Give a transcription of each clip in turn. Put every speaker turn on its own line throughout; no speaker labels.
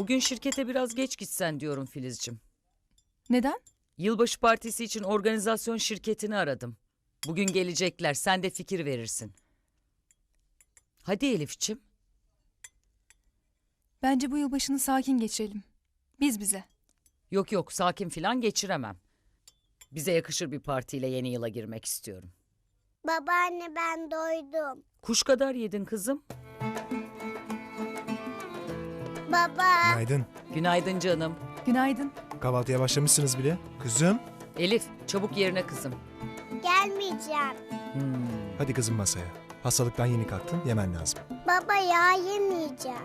Bugün şirkete biraz geç gitsen diyorum Filizcim.
Neden?
Yılbaşı partisi için organizasyon şirketini aradım. Bugün gelecekler. Sen de fikir verirsin. Hadi Elifçim.
Bence bu yılbaşını sakin geçirelim. Biz bize.
Yok yok sakin filan geçiremem. Bize yakışır bir partiyle yeni yıla girmek istiyorum.
Babaanne ben doydum.
Kuş kadar yedin kızım.
Baba.
Günaydın.
Günaydın canım.
Günaydın.
Kahvaltıya başlamışsınız bile. Kızım.
Elif çabuk yerine kızım.
Gelmeyeceğim.
Hmm.
Hadi kızım masaya. Hastalıktan yeni kalktın. Yemen lazım.
Baba ya yemeyeceğim.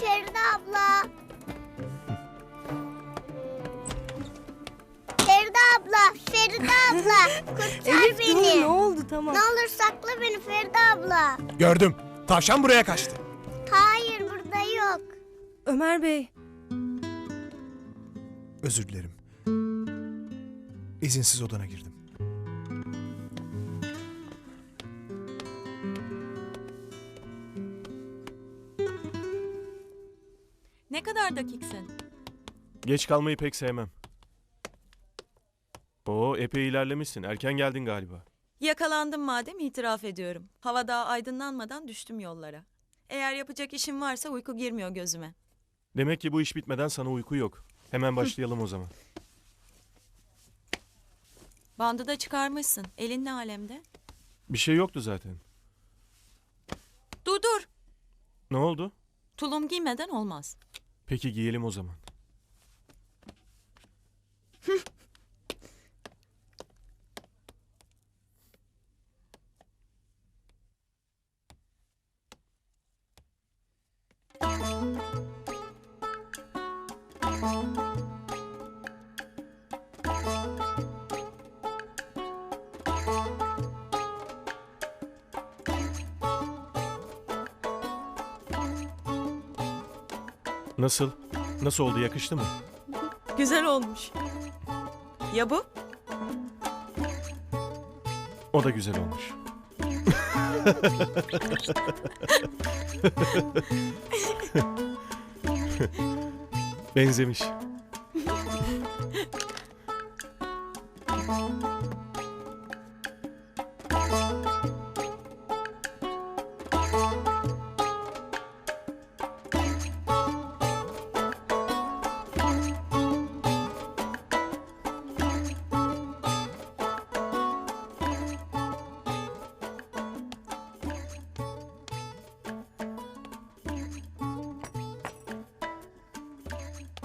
Feride abla. Feride abla, Feride abla. Kurtar beni.
ne oldu tamam.
Ne olur sakla beni Feride abla.
Gördüm. Tavşan buraya kaçtı.
Hayır.
Ömer Bey.
Özür dilerim. İzinsiz odana girdim.
Ne kadar dakiksin?
Geç kalmayı pek sevmem. Oo epey ilerlemişsin. Erken geldin galiba.
Yakalandım madem itiraf ediyorum. Hava daha aydınlanmadan düştüm yollara. Eğer yapacak işim varsa uyku girmiyor gözüme.
Demek ki bu iş bitmeden sana uyku yok. Hemen başlayalım o zaman.
Bandı da çıkarmışsın. Elin ne alemde?
Bir şey yoktu zaten.
Dur dur.
Ne oldu?
Tulum giymeden olmaz.
Peki giyelim o zaman. Nasıl? Nasıl oldu? Yakıştı mı?
Güzel olmuş. Ya bu?
O da güzel olmuş. Benzemiş.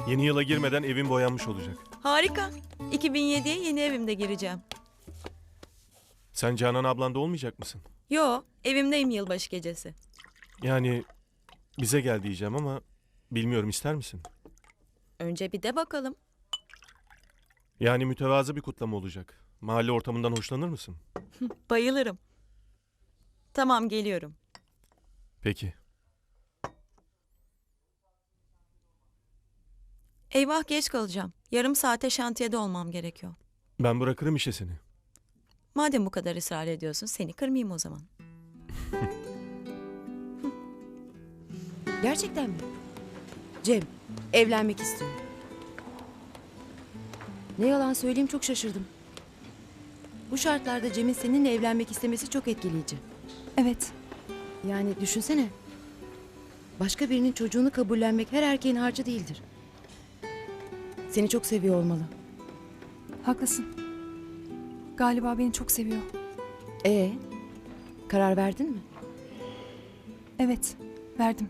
Yeni yıla girmeden evin boyanmış olacak.
Harika. 2007'ye yeni evimde gireceğim.
Sen Canan ablanda olmayacak mısın?
Yo, evimdeyim yılbaşı gecesi.
Yani bize gel diyeceğim ama bilmiyorum ister misin?
Önce bir de bakalım.
Yani mütevazı bir kutlama olacak. Mahalle ortamından hoşlanır mısın?
Bayılırım. Tamam geliyorum.
Peki.
Eyvah geç kalacağım. Yarım saate şantiyede olmam gerekiyor.
Ben bırakırım işe seni.
Madem bu kadar ısrar ediyorsun seni kırmayayım o zaman.
Gerçekten mi? Cem, evlenmek istiyorum. Ne yalan söyleyeyim çok şaşırdım. Bu şartlarda Cem'in seninle evlenmek istemesi çok etkileyici.
Evet.
Yani düşünsene. Başka birinin çocuğunu kabullenmek her erkeğin harcı değildir. Seni çok seviyor olmalı.
Haklısın. Galiba beni çok seviyor.
Ee, karar verdin mi?
Evet. Verdim.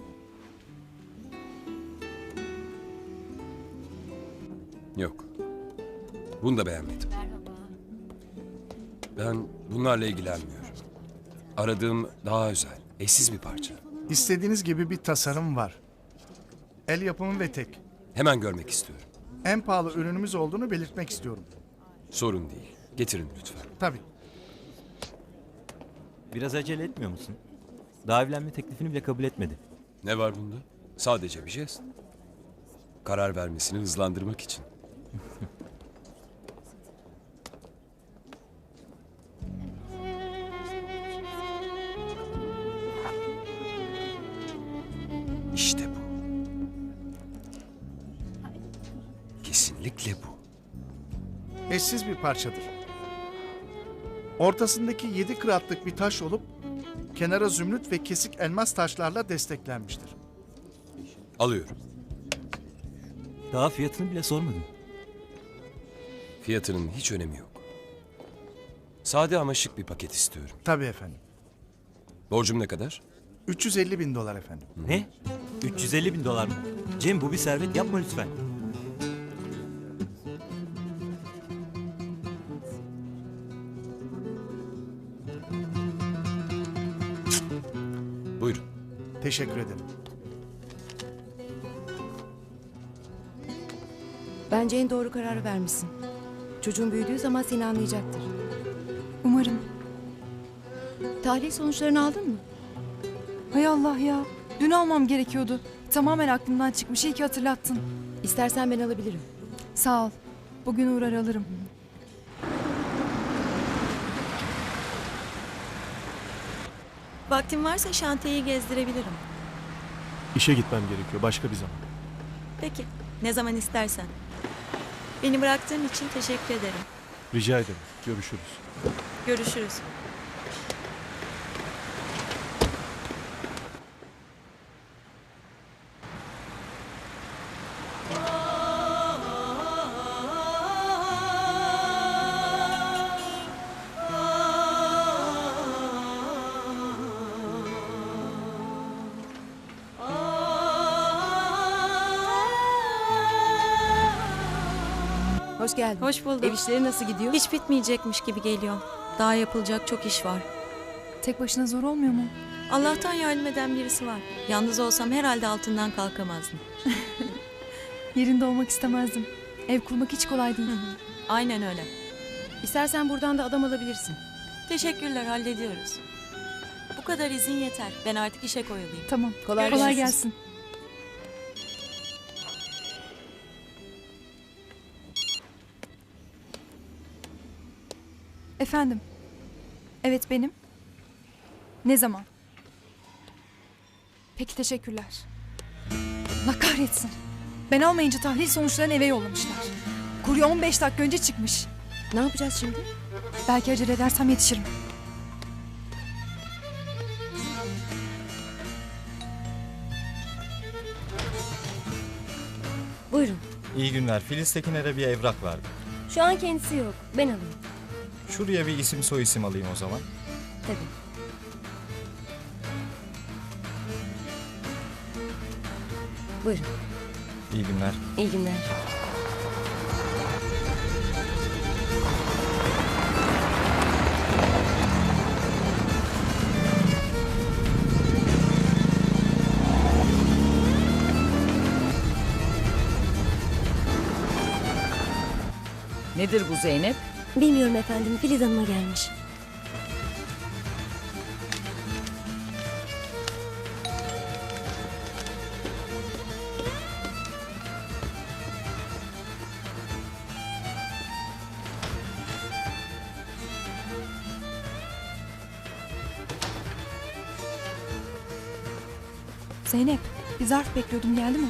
Yok. Bunu da beğenmedim. Ben bunlarla ilgilenmiyorum. Aradığım daha özel, eşsiz bir parça.
İstediğiniz gibi bir tasarım var. El yapımı ve tek.
Hemen görmek istiyorum.
En pahalı ürünümüz olduğunu belirtmek istiyorum.
Sorun değil. Getirin lütfen.
Tabii.
Biraz acele etmiyor musun? Daha evlenme teklifini bile kabul etmedi.
Ne var bunda? Sadece bir jest. Karar vermesini hızlandırmak için. Özellikle bu.
Eşsiz bir parçadır. Ortasındaki 7 kıratlık bir taş olup kenara zümrüt ve kesik elmas taşlarla desteklenmiştir.
Alıyorum.
Daha fiyatını bile sormadım.
Fiyatının hiç önemi yok. Sade ama şık bir paket istiyorum.
Tabii efendim.
Borcum ne kadar?
350 bin dolar efendim.
Ne? 350 bin dolar mı? Cem bu bir servet yapma lütfen.
Teşekkür ederim.
Bence en doğru kararı vermişsin. Çocuğun büyüdüğü zaman seni anlayacaktır.
Umarım.
Tahlil sonuçlarını aldın mı?
Hay Allah ya. Dün almam gerekiyordu. Tamamen aklımdan çıkmış. İyi ki hatırlattın.
İstersen ben alabilirim.
Sağ ol. Bugün uğrar alırım.
Vaktim varsa şantiyeyi gezdirebilirim.
İşe gitmem gerekiyor başka bir zaman.
Peki, ne zaman istersen. Beni bıraktığın için teşekkür ederim.
Rica ederim. Görüşürüz.
Görüşürüz.
Hoş geldin.
Hoş bulduk.
Ev işleri nasıl gidiyor?
Hiç bitmeyecekmiş gibi geliyor. Daha yapılacak çok iş var.
Tek başına zor olmuyor mu?
Allah'tan yardım eden birisi var. Yalnız olsam herhalde altından kalkamazdım.
Yerinde olmak istemezdim. Ev kurmak hiç kolay değil.
Aynen öyle.
İstersen buradan da adam alabilirsin.
Teşekkürler, hallediyoruz. Bu kadar izin yeter. Ben artık işe koyulayım.
Tamam.
Kolay
Kolay
gelsin.
gelsin. Efendim. Evet benim. Ne zaman? Peki teşekkürler. Allah kahretsin. Ben almayınca tahlil sonuçlarını eve yollamışlar. Kurye 15 dakika önce çıkmış.
Ne yapacağız şimdi?
Belki acele edersem yetişirim.
Buyurun.
İyi günler. Filiz Tekiner'e bir evrak vardı.
Şu an kendisi yok. Ben alayım.
Şuraya bir isim soy isim alayım o zaman.
Tabii. Buyurun.
İyi günler.
İyi günler.
Nedir bu Zeynep?
Bilmiyorum efendim. Filiz Hanım'a gelmiş.
Zeynep, bir zarf bekliyordum geldi mi?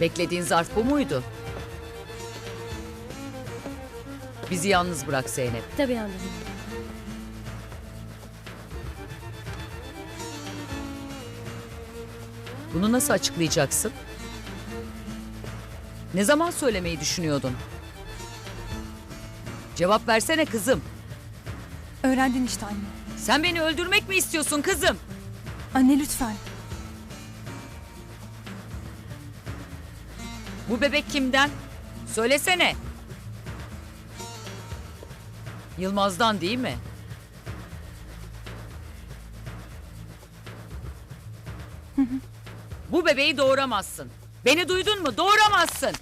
Beklediğin zarf bu muydu? Bizi yalnız bırak Zeynep.
Tabii anladım.
Bunu nasıl açıklayacaksın? Ne zaman söylemeyi düşünüyordun? Cevap versene kızım.
Öğrendin işte anne.
Sen beni öldürmek mi istiyorsun kızım?
Anne lütfen.
Bu bebek kimden? Söylesene. Yılmaz'dan değil mi? Bu bebeği doğuramazsın. Beni duydun mu? Doğuramazsın.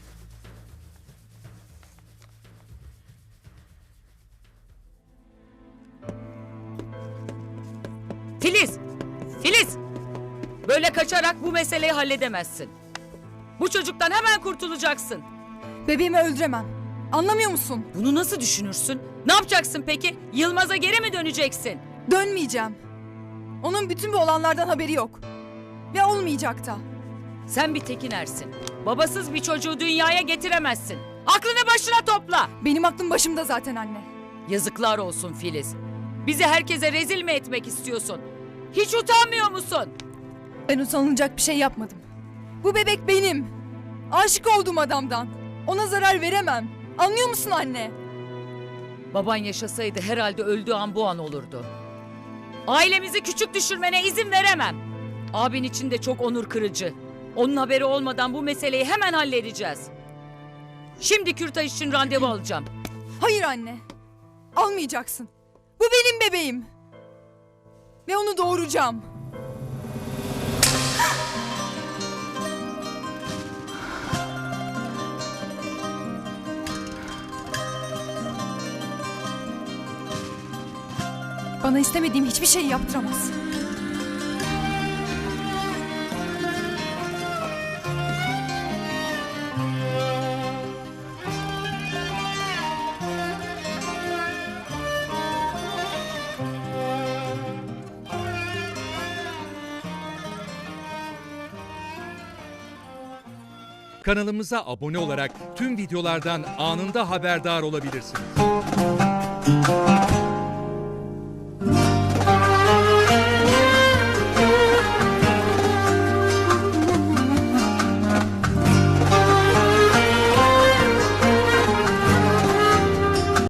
Filiz! Filiz! Böyle kaçarak bu meseleyi halledemezsin. Bu çocuktan hemen kurtulacaksın.
Bebeğimi öldüremem. Anlamıyor musun?
Bunu nasıl düşünürsün? Ne yapacaksın peki? Yılmaz'a geri mi döneceksin?
Dönmeyeceğim. Onun bütün bu olanlardan haberi yok. Ve olmayacak da.
Sen bir tekinersin. Babasız bir çocuğu dünyaya getiremezsin. Aklını başına topla.
Benim aklım başımda zaten anne.
Yazıklar olsun Filiz. Bizi herkese rezil mi etmek istiyorsun? Hiç utanmıyor musun?
Ben utanılacak bir şey yapmadım. Bu bebek benim. Aşık olduğum adamdan. Ona zarar veremem. Anlıyor musun anne?
Baban yaşasaydı herhalde öldüğü an bu an olurdu. Ailemizi küçük düşürmene izin veremem. Abin için de çok onur kırıcı. Onun haberi olmadan bu meseleyi hemen halledeceğiz. Şimdi kürtaj için randevu alacağım.
Hayır anne. Almayacaksın. Bu benim bebeğim. Ve onu doğuracağım. Bana istemediğim hiçbir şey yaptıramaz.
Kanalımıza abone olarak tüm videolardan anında haberdar olabilirsiniz.